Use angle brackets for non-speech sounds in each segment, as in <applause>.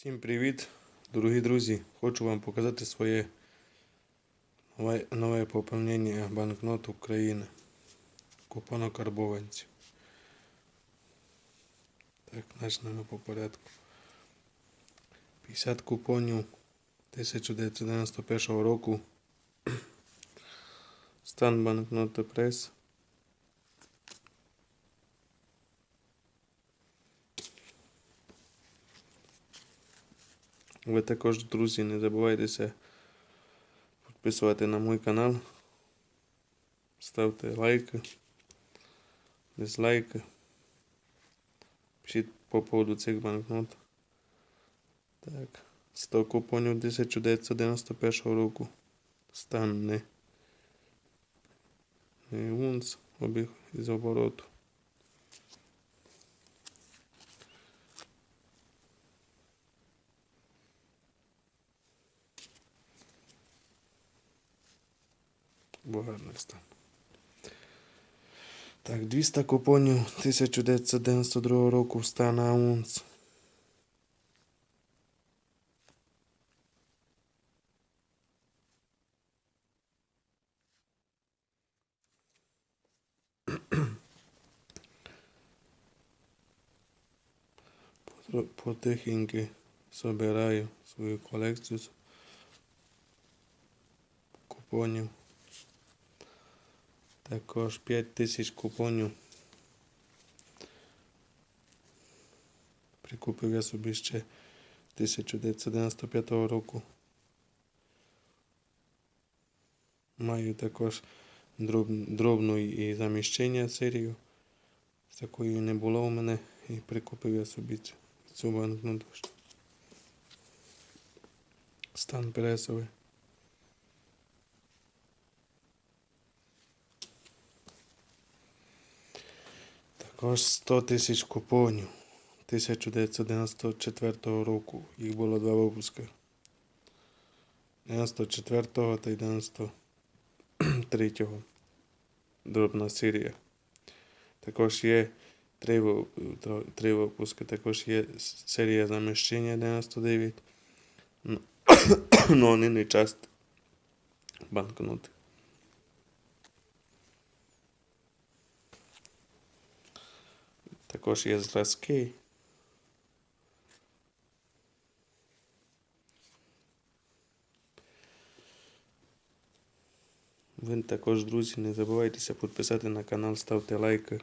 Всім привіт, дорогі друзі! Хочу вам показати своє нове, поповнення банкнот України. Купонокарбованців. Так, почнемо по порядку. 50 купонів 1991 року. <clears throat> Стан банкноти прес. Ви також, друзі, не забувайтеся підписувати на мій канал. Ставте лайки, дизлайки. Пишіть по поводу цих банкнот. Так, 100 купонів 1991 року. Стан не, унц, обіг із обороту. Бо гарний стан. Так, 200 купонів 1992 року стан. Потро- Потихеньки собираю свою колекцію купонів. Також 5 тисяч купонів. Прикупив я собі ще 1995 року. Маю також дроб- дробну і заміщення серію. Такої не було у мене і прикупив я собі цю банкноту. Стан пресовий. Також 100 тисяч купонів 1994 року. Їх було два випуски. 94 та й 93. Дробна серія. Також є три, три випуски. Також є серія заміщення 99. Ну, <coughs> ну вони не часто банкноти. Також є зразки. Ви також, друзі, не забувайтеся підписати на канал, ставте лайки,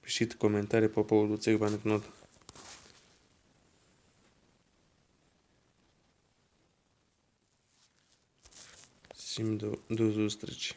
пишіть коментарі по поводу цих банкнот. Всім до, до зустрічі.